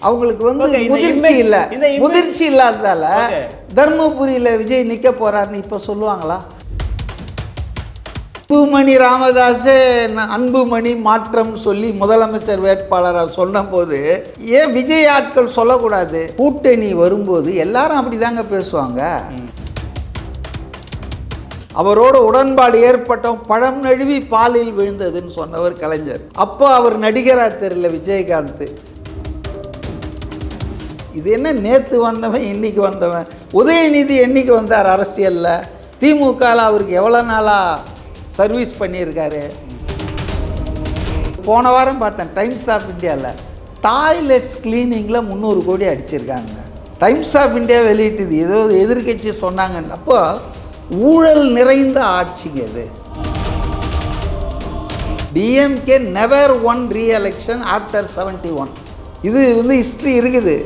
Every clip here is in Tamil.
அவங்களுக்கு வந்து முதிர்ச்சி இல்ல. முதிர்ச்சி இல்லாததால. தர்மபுரியில விஜய் நிக்க போறாருன்னு இப்ப சொல்லுவாங்களா? அன்புமணி ராமதாஸே அன்புமணி மாற்றம் சொல்லி முதலமைச்சர் வேட்பாளரை சொன்னபோது ஏன் விஜய் ஆட்கள் சொல்லக்கூடாது? கூட்டணி வரும்போது எல்லாரும் அப்படிதாங்க பேசுவாங்க. அவரோட உடன்பாடு ஏற்பட்டோம் பழம் நழுவி பாலில் விழுந்ததுன்னு சொன்னவர் கலைஞர். அப்போ அவர் நடிகரா தெரியல விஜயகாந்த். இது என்ன நேற்று வந்தவன் இன்னைக்கு வந்தவன்? உதயநிதி என்னைக்கு வந்தார் அரசியலில்? திமுகவில் அவருக்கு எவ்வளோ நாளாக சர்வீஸ் பண்ணியிருக்காரு? போன வாரம் பார்த்தேன் டைம்ஸ் ஆஃப் இந்தியாவில் டாய்லெட்ஸ் கிளீனிங்கில் முந்நூறு கோடி அடிச்சிருக்காங்க. டைம்ஸ் ஆஃப் இந்தியா வெளியிட்டது ஏதோ எதிர்க்கட்சி சொன்னாங்கன்னு. அப்போ ஊழல் நிறைந்த ஆட்சிங்க இது. D M K never won reelection after seventy one இது வந்து ஹிஸ்ட்ரி இருக்குது.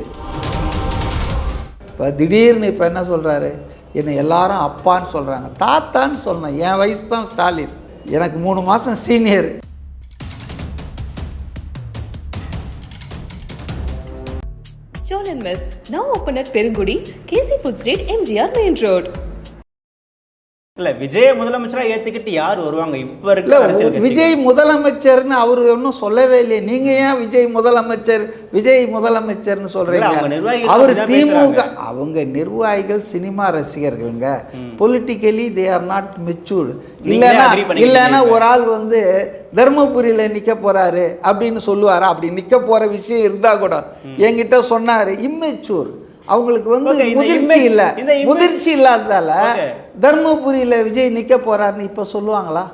இப்போ திடீர்னு இப்போ என்ன சொல்கிறாரு என்னை எல்லாரும் அப்பான்னு சொல்கிறாங்க தாத்தான்னு சொன்னேன் என் வயசு தான் ஸ்டாலின். எனக்கு மூணு மாதம் senior. John miss now now Perungudi K C food street M G R main road இல்ல விஜய முதலமைச்சரா ஏத்துக்கிட்டு யார் வருவாங்க? இப்ப இருக்க? விஜய் முதலமைச்சர்னு அவர் ஒன்றும் சொல்லவே இல்லையே. நீங்கள் ஏன் விஜய் முதலமைச்சர் விஜய் முதலமைச்சர்னு நிர்வாகிகள் அவர் திமுக. அவங்க நிர்வாகிகள் cinema ரசிகர்களுங்க. Politically they are not matured இல்லைன்னா பண்ணிக்கிறீங்க இல்லைன்னா? ஒரு ஆள் வந்து தர்மபுரியில் நிற்க போறாரு அப்படின்னு சொல்லுவாரா? அப்படி நிற்க போற விஷயம் இருந்தா கூட என்கிட்ட சொன்னாரு இம்மெச்சூர் அவங்களுக்கு வந்து முதிர்ச்சி இல்ல. முதிர்ச்சி இல்லாததால. தர்மபுரியில் விஜய் நிற்க போறாருன்னு இப்போ சொல்லுவாங்களா?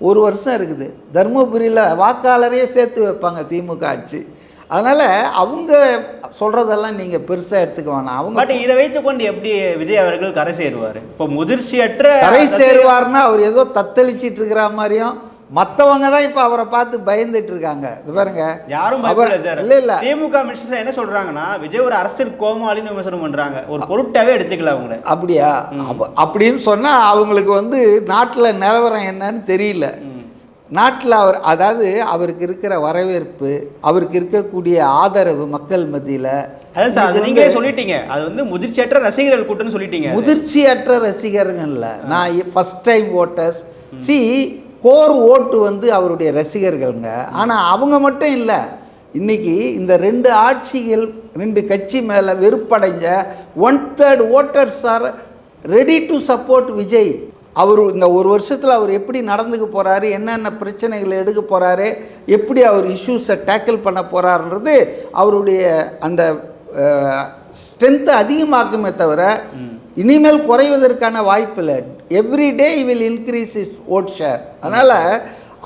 ஒரு வருஷம் இருக்குது. தர்மபுரியில் வாக்காளரையே சேர்த்து வைப்பாங்க திமுக ஆட்சி. அதனால அவங்க சொல்றதெல்லாம் நீங்க பெருசா எடுத்துக்க வேணாம். அவங்க பட் இதை வைத்துக்கொண்டு எப்படி விஜய் அவர்கள் கரை சேருவாரு? இப்போ முதிர்ச்சியற்ற கரை சேருவார்னா அவர் ஏதோ தத்தளிச்சிட்டு இருக்கிற மாதிரியும் மற்றவங்க தான் இப்போ அவரை பார்த்து பயந்துட்டு இருக்காங்க. இது பாருங்க. யாரும் இல்ல இல்ல. திமுக மினிஸ்டர் என்ன சொல்றாங்கன்னா விஜய் ஒரு அரசியல் கோமாளின்னு விமர்சனம் பண்றாங்க. ஒரு பொருட்டாவே எடுத்துக்கல அவங்கள. அப்படியா? அப்ப அப்படின்னு சொன்னா அவங்களுக்கு வந்து நாட்டுல நிலவரம் என்னன்னு தெரியல. நாட்டில் அவர் அதாவது அவருக்கு இருக்கிற வரவேற்பு அவருக்கு இருக்கக்கூடிய ஆதரவு மக்கள் மத்தியில அதான் சார் அது நீங்களே சொல்லிட்டீங்க. அது வந்து முதிர்ச்சியற்ற ரசிகர்கள் கூட்டம்னு சொல்லிட்டீங்க. முதிர்ச்சியற்ற ரசிகர்கள்ல நான் ஃபர்ஸ்ட் டைம் ஓட்டர்ஸ் சி கோர் ஓட்டு வந்து அவருடைய ரசிகர்கள்ங்க. ஆனால் அவங்க மட்டும் இல்லை. இன்னைக்கு இந்த ரெண்டு ஆட்சிகள் ரெண்டு கட்சி மேலே வெறுப்படைஞ்ச one third voters are ready to support Vijay அவர் இந்த ஒரு வருஷத்தில் அவர் எப்படி நடந்துக்க போகிறாரு என்னென்ன பிரச்சனைகளை எடுக்க போகிறாரு எப்படி அவர் இஷ்யூஸை டேக்கிள் பண்ண போகிறாருன்றது அவருடைய அந்த ஸ்ட்ரென்த்தை அதிகமாக்குமே தவிர இனிமேல் குறைவதற்கான வாய்ப்பு இல்லை every day will increase is vote share அதனால்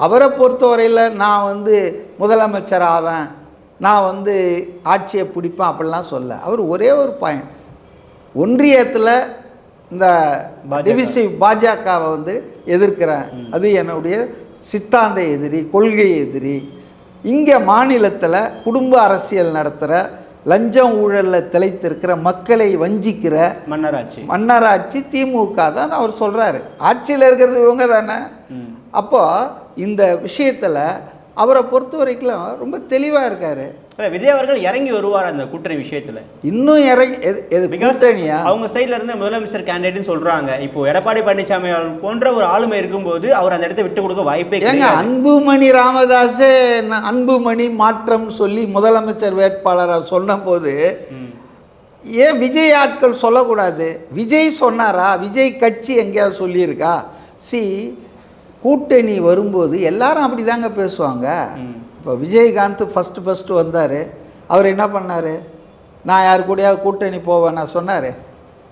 அவரை பொறுத்தவரையில் நான் வந்து முதலமைச்சர் ஆவேன் நான் வந்து ஆட்சியை பிடிப்பேன் அப்படிலாம் சொல்ல. அவர் ஒரே ஒரு பாயிண்ட் ஒன்றியத்தில் இந்த. டிவிசிவ் பாஜகவை வந்து எதிர்க்கிறேன். அது என்னுடைய சித்தாந்த எதிரி கொள்கை எதிரி. இங்கே மாநிலத்தில் குடும்ப அரசியல் நடத்துகிற லஞ்சம் ஊழலில் திளைத்திருக்கிற மக்களை வஞ்சிக்கிற மன்னராட்சி. மன்னராட்சி திமுக தான் அவர் சொல்கிறாரு ஆட்சியில் இருக்கிறது இவங்க தானே. அப்போ இந்த விஷயத்தில் அவரை பொறுத்த வரைக்கும் ரொம்ப தெளிவாக இருக்காரு. விஜய் அவர்கள் இறங்கி வருவார் அந்த கூட்டணி விஷயத்துல? இன்னும் இறங்கி அவங்க சைடுல இருந்து முதலமைச்சர் கேண்டிடேட்னு சொல்றாங்க. இப்போ எடப்பாடி பழனிசாமி போன்ற ஒரு ஆளுமை இருக்கும்போது அவர் அந்த இடத்தை விட்டு கொடுக்க வாய்ப்பே ஏங்க அன்புமணி ராமதாஸே அன்புமணி மாற்றம் சொல்லி முதலமைச்சர் வேட்பாளரை சொன்னபோது. ஏன் விஜய் ஆட்கள் சொல்லக்கூடாது? விஜய் சொன்னாரா? விஜய் கட்சி எங்கேயாவது சொல்லியிருக்கா? சி கூட்டணி வரும்போது எல்லாரும் அப்படி தாங்க பேசுவாங்க. இப்போ விஜயகாந்த் ஃபஸ்ட்டு ஃபஸ்ட்டு வந்தார். அவர் என்ன பண்ணார்? நான் யார் கூடயாவது கூட்டணி போவேன் நான் சொன்னார்.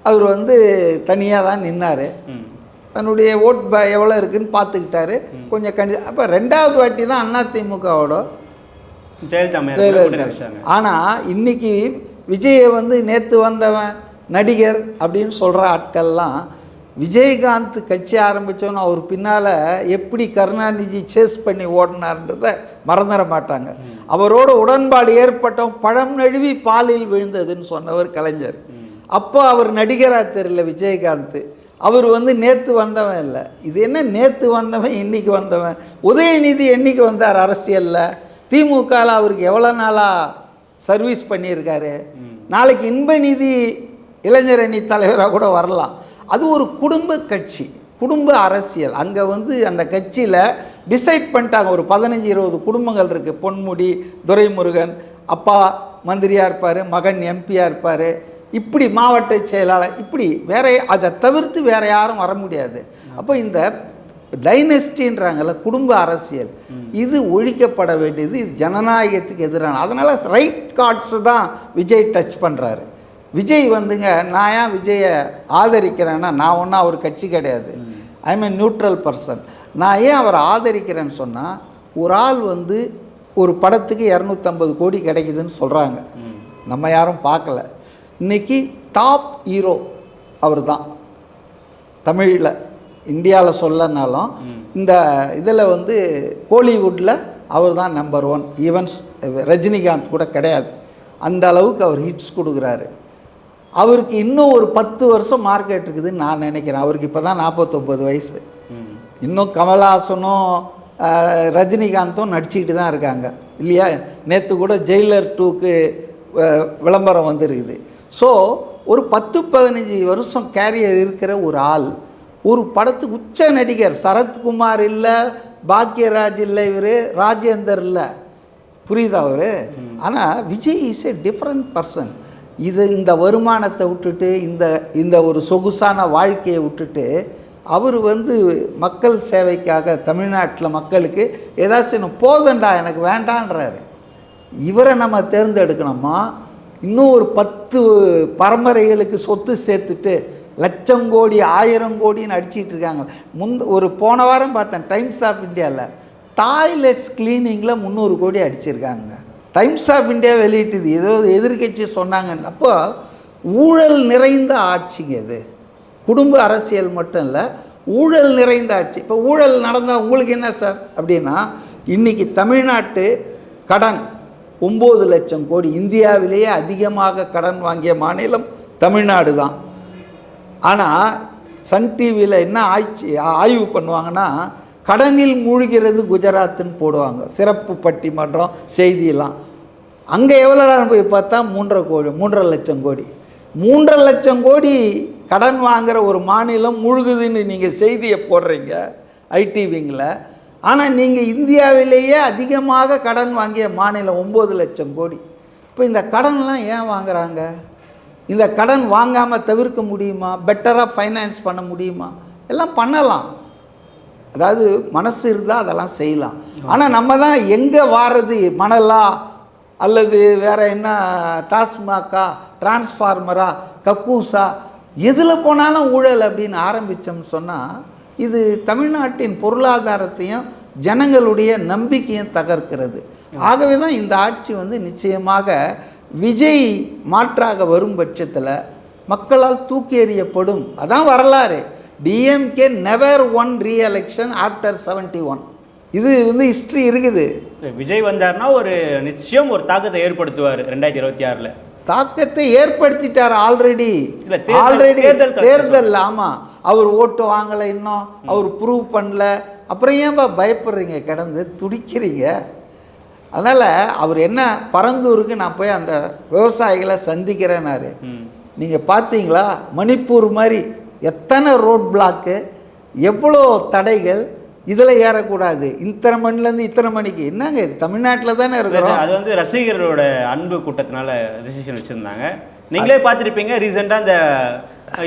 அவர் வந்து தனியாக தான் நின்னார். தன்னுடைய ஓட் ப எவ்வளோ இருக்குன்னு பார்த்துக்கிட்டாரு. கொஞ்சம் கணி அப்போ ரெண்டாவது வாட்டி தான் அதிமுகவோட ஜெயலலிதா ஆனால் இன்னைக்கு விஜயை வந்து நேற்று வந்தவன் நடிகர் அப்படின்னு சொல்கிற ஆட்கள்லாம் விஜயகாந்த் கட்சி ஆரம்பித்தோன்னு அவர் பின்னால் எப்படி கருணாநிதி சேஸ் பண்ணி ஓடினார்ன்றத மறந்துட மாட்டாங்க. அவரோட உடன்பாடு ஏற்பட்டோம் பழம் நழுவி பாலில் விழுந்ததுன்னு சொன்னவர் கலைஞர். அப்போ அவர் நடிகராக தெரியல விஜயகாந்த். அவர் வந்து நேற்று வந்தவன் இல்லை. இது என்ன நேற்று வந்தவன் இன்னைக்கு வந்தவன்? உதயநிதி என்னைக்கு வந்தார் அரசியலில்? திமுகவில் அவருக்கு எவ்வளோ நாளாக சர்வீஸ் பண்ணியிருக்காரு? நாளைக்கு இன்ப நிதி இளைஞர் அணி தலைவராக கூட வரலாம். அது ஒரு குடும்ப கட்சி குடும்ப அரசியல். அங்கே வந்து அந்த கட்சியில் டிசைட் பண்ணிட்டாங்க. ஒரு பதினஞ்சு இருபது குடும்பங்கள் இருக்குது பொன்முடி துரைமுருகன் அப்பா மந்திரியாக இருப்பார் மகன் எம்பியாக இருப்பார். இப்படி மாவட்ட செயலாளர் இப்படி வேற அதை தவிர்த்து வேற யாரும் வர முடியாது. அப்போ இந்த டைனஸ்டின்றாங்கல்ல குடும்ப அரசியல். இது ஒழிக்கப்பட வேண்டியது இது ஜனநாயகத்துக்கு எதிரான. அதனால் ரைட் கார்ட்ஸ் தான் விஜய் டச் பண்ணுறாரு விஜய் வந்துங்க நான் ஏன் விஜயை ஆதரிக்கிறேன்னா நான் ஒன்றும் அவர் கட்சி கிடையாது. ஐ மீன் நியூட்ரல் பர்சன் நான் ஏன் அவரை ஆதரிக்கிறேன்னு சொன்னால் ஒரு ஆள் வந்து ஒரு படத்துக்கு இரநூத்தம்பது கோடி கிடைக்குதுன்னு சொல்கிறாங்க நம்ம யாரும் பார்க்கல. இன்னைக்கு டாப் ஹீரோ அவர் தான் தமிழில் இந்தியாவில் சொல்லனாலும் இந்த இதில் வந்து கோலிவுட்டில் அவர் தான் நம்பர் ஒன் ஈவன்ஸ் ரஜினிகாந்த் கூட கிடையாது. அந்த அளவுக்கு அவர் ஹிட்ஸ் கொடுக்குறாரு. அவருக்கு இன்னும் ஒரு பத்து வருஷம் மார்க்கெட் இருக்குதுன்னு நான் நினைக்கிறேன். அவருக்கு இப்போ தான் நாற்பத்தொம்பது வயசு. இன்னும் கமல்ஹாசனும் ரஜினிகாந்தும் நடிச்சுக்கிட்டு தான் இருக்காங்க. இல்லையா? நேற்று கூட ஜெயிலர் டூக்கு விளம்பரம் வந்துருக்குது. ஸோ ஒரு பத்து பதினஞ்சு வருஷம் கேரியர் இருக்கிற ஒரு ஆள் ஒரு படத்துக்கு உச்ச நடிகர் சரத்குமார் இல்லை பாக்யராஜ் இல்லை இவர் ராஜேந்தர் இல்லை. புரியுதா அவர்? ஆனால் Vijay is a different person இது இந்த வருமானத்தை விட்டுட்டு இந்த இந்த ஒரு சொகுசான வாழ்க்கையை விட்டுட்டு அவர் வந்து மக்கள் சேவைக்காக தமிழ்நாட்டில் மக்களுக்கு ஏதாச்சும் போதண்டா எனக்கு வேண்டான்றாரு. இவரை நம்ம தேர்ந்தெடுக்கணுமா? இன்னும் ஒரு பத்து பரம்பரைகளுக்கு சொத்து சேர்த்துட்டு லட்சம் கோடி ஆயிரம் கோடின்னு அடிச்சிட்டு இருக்காங்க. முந்த ஒரு போன வாரம் பார்த்தேன் டைம்ஸ் ஆஃப் இந்தியாவில் டாய்லெட்ஸ் கிளீனிங்கில் முந்நூறு கோடி அடிச்சிருக்காங்க. டைம்ஸ் ஆஃப் இந்தியா வெளியிட்டது. ஏதோ எதிர்கட்சி சொன்னாங்கன்னு. அப்போ ஊழல் நிறைந்த ஆட்சிங்க இது. குடும்ப அரசியல் மட்டும் இல்லை ஊழல் நிறைந்த ஆட்சி. இப்போ ஊழல் நடந்தால் உங்களுக்கு என்ன சார் அப்படின்னா இன்றைக்கி தமிழ்நாட்டு கடன் ஒம்பது லட்சம் கோடி இந்தியாவிலேயே அதிகமாக கடன் வாங்கிய மாநிலம் தமிழ்நாடு தான். ஆனால் சன் டிவியில் என்ன ஆய்ச்சி ஆய்வு பண்ணுவாங்கன்னா கடனில் மூழ்கிறது குஜராத்துன்னு போடுவாங்க. சிறப்பு பட்டிமன்றம் செய்தியெல்லாம். அங்கே எவ்வளோ போய் பார்த்தா மூன்றரை கோடி மூன்றரை லட்சம் கோடி. மூன்றரை லட்சம் கோடி கடன் வாங்குகிற ஒரு மாநிலம் முழுகுதுன்னு நீங்கள் செய்தியை போடுறீங்க ஐடி விங்கில் ஆனால் நீங்கள் இந்தியாவிலேயே அதிகமாக கடன் வாங்கிய மாநிலம் ஒம்பது லட்சம் கோடி. இப்போ இந்த கடன்லாம் ஏன் வாங்குறாங்க? இந்த கடன் வாங்காமல் தவிர்க்க முடியுமா? பெட்டராக ஃபைனான்ஸ் பண்ண முடியுமா? எல்லாம் பண்ணலாம். அதாவது மனசு இருந்தால் அதெல்லாம் செய்யலாம். ஆனால் நம்ம தான் எங்கே வாரது மணலா? அல்லது வேறு என்ன டாஸ்மாகா டிரான்ஸ்ஃபார்மரா கக்கூசா எதில் போனாலும் ஊழல் அப்படின்னு ஆரம்பித்தோம்னு சொன்னால் இது தமிழ்நாட்டின் பொருளாதாரத்தையும் ஜனங்களுடைய நம்பிக்கையும் தகர்க்கிறது. ஆகவே தான் இந்த ஆட்சி வந்து நிச்சயமாக விஜய் மாற்றாக வரும் பட்சத்தில் மக்களால் தூக்கி எறியப்படும் அதான் வரலாறு. D M K never won reelection after seventy one இது வந்து ஹிஸ்ட்ரி இருக்குது. விஜய் வந்தாருன்னா ஒரு நிச்சயம் ஒரு தாக்கத்தை ஏற்படுத்துவார் ரெண்டாயிரத்தி இருபத்தி ஆறில். தாக்கத்தை ஏற்படுத்திட்டார் ஆல்ரெடி ஆல்ரெடி தேர்தல் ஆமாம் அவர் ஓட்டு வாங்கலை இன்னும் அவர் ப்ரூவ் பண்ணல. அப்புறம் ஏன்பா பயப்படுறீங்க கிடந்து துடிக்கிறீங்க? அதனால் அவர் என்ன பரந்தூருக்கு நான் போய் அந்த விவசாயிகளை சந்திக்கிறேன்னாரு நீங்கள் பார்த்தீங்களா மணிப்பூர் மாதிரி எத்தனை ரோட் பிளாக்கு எவ்வளோ தடைகள் இதில் ஏறக்கூடாது. இத்தனை மணிலேருந்து இத்தனை மணிக்கு. என்னங்க இது? தமிழ்நாட்டில் தானே இருக்கிறோம். அது வந்து ரசிகர்களோட அன்பு கூட்டத்தினால ரெசிஷன் வச்சிருந்தாங்க. நீங்களே பார்த்துருப்பீங்க ரீசெண்டாக அந்த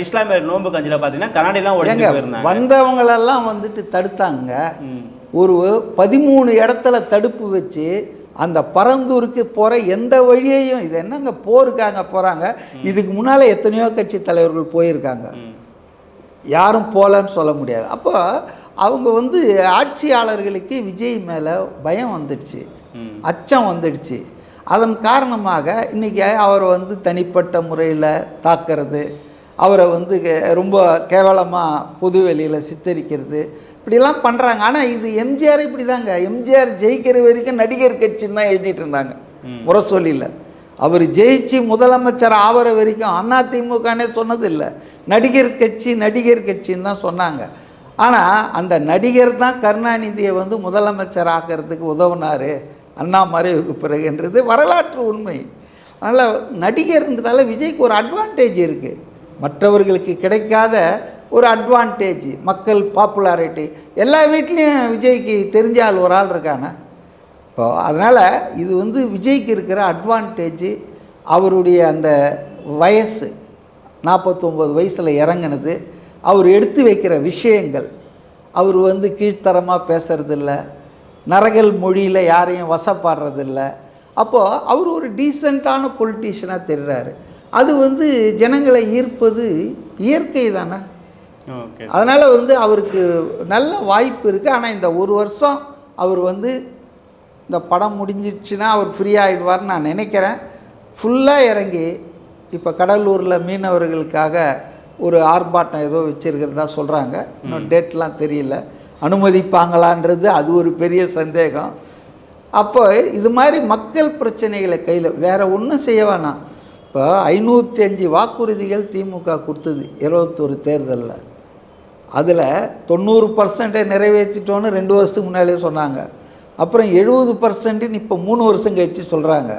இஸ்லாமிய நோன்பு கஞ்சியில் பார்த்தீங்கன்னா கண்ணாடிலாம் போயிருந்தாங்க. வந்தவங்களெல்லாம் வந்துட்டு தடுத்தாங்க. ஒரு பதிமூணு இடத்துல தடுப்பு வச்சு அந்த பரந்தூருக்கு போகிற எந்த வழியையும் இது என்னங்க போருக்காங்க போகிறாங்க இதுக்கு முன்னால் எத்தனையோ கட்சி தலைவர்கள் போயிருக்காங்க. யாரும் போகலன்னு சொல்ல முடியாது. அப்போ அவங்க வந்து ஆட்சியாளர்களுக்கு விஜய் மேலே பயம் வந்துடுச்சு. அச்சம் வந்துடுச்சு. அதன் காரணமாக இன்றைக்கி அவர் வந்து தனிப்பட்ட முறையில் தாக்குறது அவரை வந்து கே- ரொம்ப கேவலமாக பொது வெளியில் சித்தரிக்கிறது இப்படிலாம் பண்ணுறாங்க ஆனால் இது எம்ஜிஆர் இப்படி தாங்க எம்ஜிஆர் ஜெயிக்கிற வரைக்கும் நடிகர் கட்சின்னு தான் எழுதிட்டு இருந்தாங்க. முரசொலியில் அவர் ஜெயிச்சு முதலமைச்சர் ஆகிற வரைக்கும் அதிமுகனே சொன்னதில்லை. நடிகர் கட்சி நடிகர் கட்சின்னு தான் சொன்னாங்க. ஆனால் அந்த நடிகர் தான் கருணாநிதியை வந்து முதலமைச்சர் ஆக்கிறதுக்கு உதவினார். அண்ணா மறைவுக்கு பிறகுன்றது வரலாற்று உண்மை. அதனால் நடிகர்ன்றதால விஜய்க்கு ஒரு அட்வான்டேஜ் இருக்குது மற்றவர்களுக்கு கிடைக்காத ஒரு அட்வான்டேஜ் மக்கள் பாப்புலாரிட்டி எல்லா வீட்லேயும் விஜய்க்கு தெரிஞ்ச ஆள் ஒரு ஆள் இருக்கானே இப்போ அதனால் இது வந்து விஜய்க்கு இருக்கிற அட்வான்டேஜ் அவருடைய அந்த வயசு நாற்பத்தொம்போது வயசில் இறங்குனது அவர் எடுத்து வைக்கிற விஷயங்கள். அவர் வந்து கீழ்த்தரமாக பேசுறதில்ல. நரகல் மொழியில் யாரையும் வசப்பாடுறதில்ல. அப்போது அவர் ஒரு டீசெண்டான பொலிட்டீஷியனாக தெரிகிறாரு அது வந்து ஜனங்களை ஈர்ப்பது இயற்கை தானே. ஓகே. அதனால் வந்து அவருக்கு நல்ல வாய்ப்பு இருக்குது ஆனால் இந்த ஒரு வருஷம் அவர் வந்து இந்த படம் முடிஞ்சிடுச்சுன்னா அவர் ஃப்ரீ ஆகிடுவார்னு நான் நினைக்கிறேன். ஃபுல்லாக இறங்கி இப்போ கடலூரில் மீனவர்களுக்காக ஒரு ஆர்ப்பாட்டம் ஏதோ வச்சுருக்கிறதா சொல்கிறாங்க இன்னும் டேட்லாம் தெரியல. அனுமதிப்பாங்களான்றது அது ஒரு பெரிய சந்தேகம். அப்போ இது மாதிரி மக்கள் பிரச்சனைகளை கையில் வேற ஒன்றும் செய்ய வேணாம். இப்போ ஐநூற்றி அஞ்சு வாக்குறுதிகள் திமுக கொடுத்தது இருபத்தொரு தேர்தலில். அதில் தொண்ணூறு பர்சன்ட்டை நிறைவேற்றிட்டோன்னு ரெண்டு வருஷத்துக்கு முன்னாலே சொன்னாங்க. அப்புறம் எழுபது பர்சன்ட்டுன்னு இப்போ மூணு வருஷம் கழித்து சொல்கிறாங்க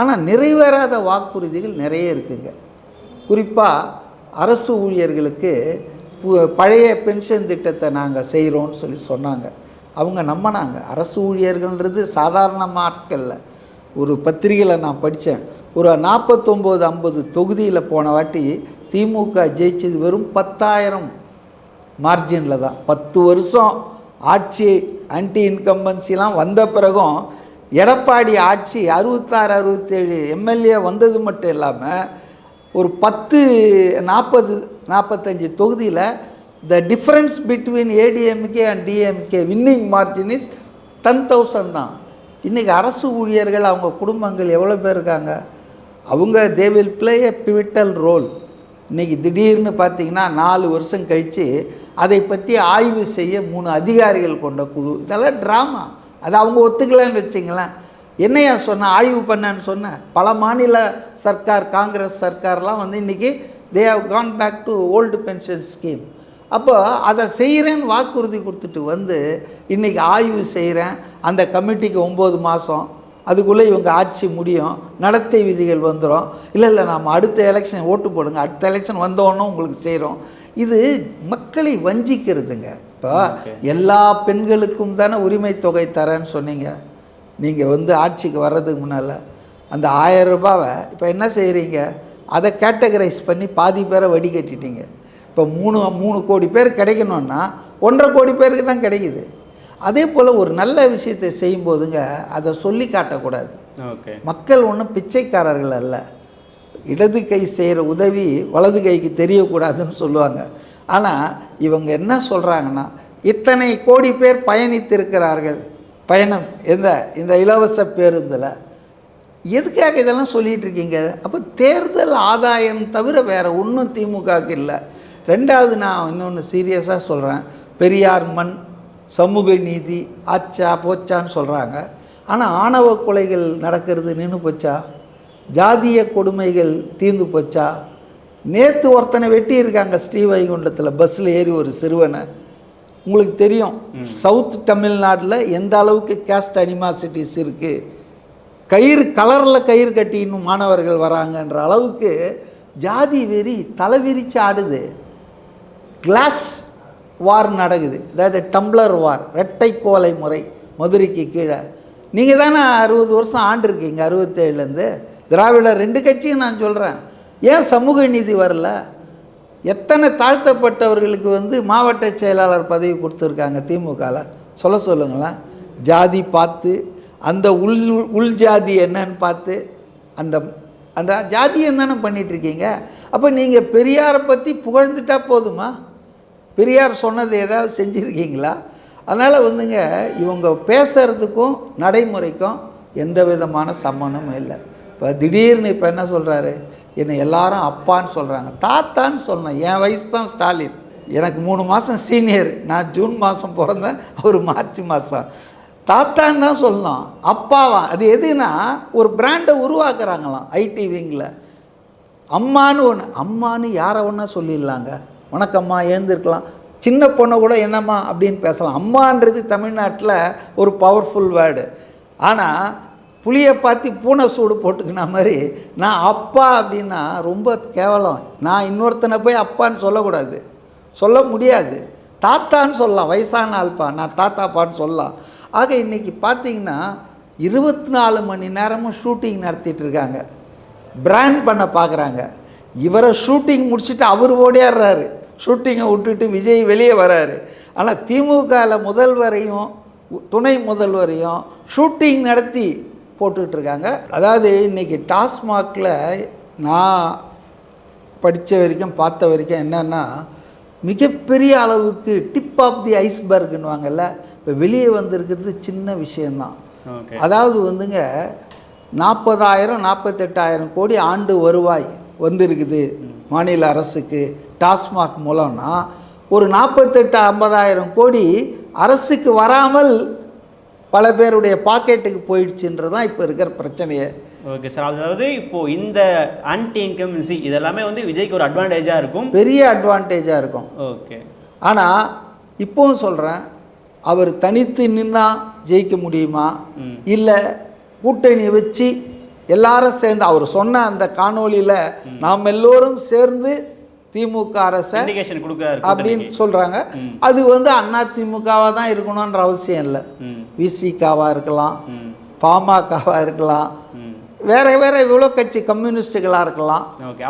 ஆனால் நிறைவேறாத வாக்குறுதிகள் நிறைய இருக்குங்க. குறிப்பாக அரசு ஊழியர்களுக்கு பு- பழைய பென்ஷன் திட்டத்தை நாங்கள் செய்கிறோன்னு சொல்லி சொன்னாங்க. அவங்க நம்பினாங்க. அரசு ஊழியர்கள்ன்றது சாதாரண ஆட்களில் ஒரு பத்திரிகையில் நான் படித்தேன் ஒரு நாற்பத்தொம்போது ஐம்பது தொகுதியில் போன வாட்டி திமுக ஜெயிச்சது வெறும் பத்தாயிரம் மார்ஜினில் தான். பத்து வருஷம் ஆட்சி ஆன்டி இன்கம்பன்சிலாம் வந்த பிறகும் எடப்பாடி ஆட்சி அறுபத்தாறு அறுபத்தேழு எம்எல்ஏ வந்தது மட்டும் இல்லாமல் ஒரு பத்து நாற்பது நாற்பத்தஞ்சு தொகுதியில் the difference between A D M K and D M K winning margin is ten thousand தான். இன்றைக்கி அரசு ஊழியர்கள் அவங்க குடும்பங்கள் எவ்வளோ பேர் இருக்காங்க? அவங்க they will play a pivotal role இன்றைக்கி திடீர்னு பார்த்தீங்கன்னா நாலு வருஷம் கழித்து அதை பற்றி ஆய்வு செய்ய மூணு அதிகாரிகள் கொண்ட குழு. இதெல்லாம் ட்ராமா அது அவங்க ஒத்துக்கலைன்னு வச்சிங்களேன். என்னையா சொன்ன ஆய்வு பண்ணேன்னு சொன்னேன் பல மாநில சர்க்கார் காங்கிரஸ் சர்க்கார்லாம் வந்து இன்றைக்கி they have gone back to old pension scheme அப்போ அதை செய்கிறேன்னு வாக்குறுதி கொடுத்துட்டு வந்து இன்றைக்கி ஆய்வு செய்கிறேன் அந்த கமிட்டிக்கு ஒம்பது மாதம் அதுக்குள்ளே இவங்க ஆட்சி முடியும். நடத்தை விதிகள் வந்துடும் இல்லை இல்லை நாம் அடுத்த எலெக்ஷன் ஓட்டு போடுங்க. அடுத்த எலெக்ஷன் வந்தோடனே உங்களுக்கு செய்கிறோம் இது மக்களை வஞ்சிக்கிறதுங்க. இப்போ. எல்லா பெண்களுக்கும் தானே உரிமை தொகை தரேன்னு சொன்னீங்க. நீங்கள் வந்து ஆட்சிக்கு வர்றதுக்கு முன்னால் அந்த ஆயிரம் ரூபாவை இப்போ என்ன செய்கிறீங்க அதை கேட்டகரைஸ் பண்ணி பாதி பேரை வடிகட்டிட்டீங்க. இப்போ மூணு மூணு கோடி பேர் கிடைக்கணும்னா ஒன்றரை கோடி பேருக்கு தான் கிடைக்குது. அதே போல் ஒரு நல்ல விஷயத்தை செய்யும்போதுங்க அதை சொல்லி காட்டக்கூடாது. மக்கள் ஒன்றும் பிச்சைக்காரர்கள் அல்ல. இடது கை செய்கிற உதவி வலது கைக்கு தெரியக்கூடாதுன்னு சொல்லுவாங்க. ஆனால் இவங்க என்ன சொல்கிறாங்கன்னா இத்தனை கோடி பேர் பயணித்திருக்கிறார்கள். பயணம். எந்த இந்த இலவச பேருந்தில் எதுக்காக இதெல்லாம் சொல்லிகிட்ருக்கீங்க அப்போ தேர்தல் ஆதாயம் தவிர வேறு ஒன்றும் திமுகவுக்கு இல்லை. ரெண்டாவது நான் இன்னொன்று சீரியஸாக சொல்கிறேன் பெரியார் மண் சமூக நீதி ஆச்சா போச்சான்னு சொல்கிறாங்க ஆனால் ஆணவ கொலைகள் நடக்கிறது நின்று போச்சா? ஜாதிய கொடுமைகள் தீர்ந்து போச்சா? நேற்று ஒருத்தனை வெட்டியிருக்காங்க ஸ்ரீவைகுண்டத்தில் பஸ்ஸில் ஏறி ஒரு சிறுவனை. உங்களுக்கு தெரியும். சவுத் தமிழ்நாட்டில் எந்த அளவுக்கு கேஸ்ட் அனிமாசிட்டிஸ் இருக்குது கயிறு கலரில் கயிறு கட்டின்னு மாணவர்கள் வராங்கன்ற அளவுக்கு ஜாதி வெறி தலைவிரிச்சு ஆடுது. கிளாஸ் வார் நடக்குது. அதாவது டம்ளர் வார் ரெட்டை கோலை முறை மதுரைக்கு கீழே. நீங்கள் தானே அறுபது வருஷம் ஆண்டிருக்கீங்க அறுபத்தேழுலேருந்து திராவிடர் ரெண்டு கட்சியும் நான் சொல்கிறேன் ஏன் சமூக நீதி வரல? எத்தனை தாழ்த்தப்பட்டவர்களுக்கு வந்து மாவட்ட செயலாளர் பதவி கொடுத்துருக்காங்க திமுகவில் சொல்ல சொல்லுங்களேன். ஜாதி பார்த்து அந்த உள் உள் ஜாதி என்னன்னு பார்த்து அந்த அந்த ஜாதியை தானே பண்ணிகிட்ருக்கீங்க அப்போ நீங்கள் பெரியாரை பற்றி புகழ்ந்துட்டா போதுமா? பெரியார் சொன்னது ஏதாவது செஞ்சுருக்கீங்களா? அதனால் வந்துங்க இவங்க பேசுகிறதுக்கும் நடைமுறைக்கும் எந்த விதமான சம்மந்தமும் இல்லை. இப்போ திடீர்னு இப்போ என்ன சொல்கிறாரு என்னை எல்லாரும் அப்பான்னு சொல்கிறாங்க தாத்தான்னு சொல்லணும். என் வயசு தான் ஸ்டாலின். எனக்கு மூணு மாதம் சீனியர் நான் ஜூன் மாதம் பிறந்தேன். அவர் மார்ச் மாதம் தாத்தான்னு தான் சொல்லலாம் அப்பாவா? அது எதுனா ஒரு பிராண்டை உருவாக்குறாங்களாம் ஐடி விங்கில் அம்மான்னு ஒன்று அம்மான்னு யாரை ஒன்றா சொல்லிடலாங்க? வணக்கம்மா எழுந்திருக்கலாம் சின்ன பொண்ணை கூட என்னம்மா அப்படின்னு பேசலாம். அம்மான்றது தமிழ்நாட்டில் ஒரு பவர்ஃபுல் வேர்டு ஆனால் புளியை பார்த்து பூனை சூடு போட்டுக்கின மாதிரி நான் அப்பா அப்படின்னா ரொம்ப கேவலம். நான் இன்னொருத்தனை போய் அப்பான்னு சொல்லக்கூடாது. சொல்ல முடியாது. தாத்தான்னு சொல்லலாம். வயசான ஆள்ப்பா நான் தாத்தாப்பான்னு சொல்லலாம். ஆக இன்றைக்கி பார்த்தீங்கன்னா இருபத்தி நாலு மணி நேரமும் ஷூட்டிங் நடத்திட்டு இருக்காங்க பிராண்ட் பண்ண பார்க்குறாங்க. இவரை ஷூட்டிங் முடிச்சுட்டு அவர் ஓடியாடுறாரு. ஷூட்டிங்கை விட்டுட்டு விஜய் வெளியே வராரு. ஆனால் திமுகவில் முதல்வரையும் துணை முதல்வரையும் ஷூட்டிங் நடத்தி போட்டுட்டு இருக்காங்க அதாவது இன்னைக்கு டாஸ்மாகில் நான் படித்த வரைக்கும் பார்த்த வரைக்கும் என்னன்னா மிகப்பெரிய அளவுக்கு டிப் ஆஃப் தி ஐஸ்பர்க்னுவாங்கல்ல இப்போ வெளியே வந்திருக்கிறது சின்ன விஷயந்தான் அதாவது வந்துங்க நாற்பதாயிரம் நாற்பத்தெட்டாயிரம் கோடி ஆண்டு வருவாய் வந்திருக்குது மாநில அரசுக்கு. டாஸ்மாக் மூலம்னா ஒரு நாற்பத்தெட்டு ஐம்பதாயிரம் கோடி அரசுக்கு வராமல் பல பேருடைய பாக்கெட்டுக்கு போயிடுச்சுன்றது தான் இப்போ இருக்கிற பிரச்சனையே. ஓகே சார் அதாவது இப்போ இந்த ஆன்டி இன்கம்பன்சி இதெல்லாமே வந்து விஜய்க்கு ஒரு அட்வான்டேஜாக இருக்கும். பெரிய அட்வான்டேஜாக இருக்கும். ஓகே. ஆனால் இப்போவும் சொல்கிறேன் அவர் தனித்து நின்னா ஜெயிக்க முடியுமா. இல்லை கூட்டணி வச்சு எல்லாரும் சேர்ந்து அவர் சொன்ன அந்த காணொளியில் நாம் எல்லோரும் சேர்ந்து திமுக அரசை அப்படின்னு. சொல்கிறாங்க. அது வந்து அண்ணா திமுகவாக தான் இருக்கணுன்ற அவசியம் இல்லை. விசிகாவாக இருக்கலாம். பாமகவாக இருக்கலாம். வேற வேற இவ்வளோ கட்சி கம்யூனிஸ்டுகளாக இருக்கலாம்.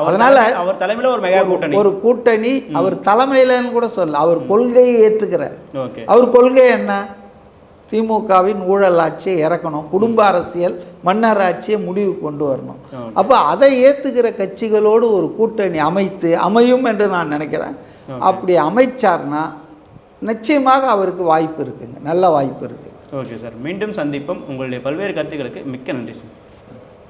அதனால அவர் தலைமையில ஒரு மெகா கூட்டணி. ஒரு கூட்டணி அவர் தலைமையிலன்னு கூட சொல்ல அவர் கொள்கையை ஏற்றுக்கிறார். ஓகே. அவர் கொள்கை என்ன? திமுகவின் ஊழல் ஆட்சியை இறக்கணும். குடும்ப அரசியல் மன்னர் ஆட்சியை முடிவு கொண்டு வரணும். அப்போ அதை ஏற்றுக்கிற கட்சிகளோடு ஒரு கூட்டணி அமைத்து அமையும் என்று நான் நினைக்கிறேன். அப்படி அமைச்சார்னா நிச்சயமாக அவருக்கு வாய்ப்பு இருக்குங்க. நல்ல வாய்ப்பு இருக்குது ஓகே சார். மீண்டும் சந்திப்போம். உங்களுடைய பல்வேறு கருத்துக்களுக்கு மிக்க நன்றி சார்.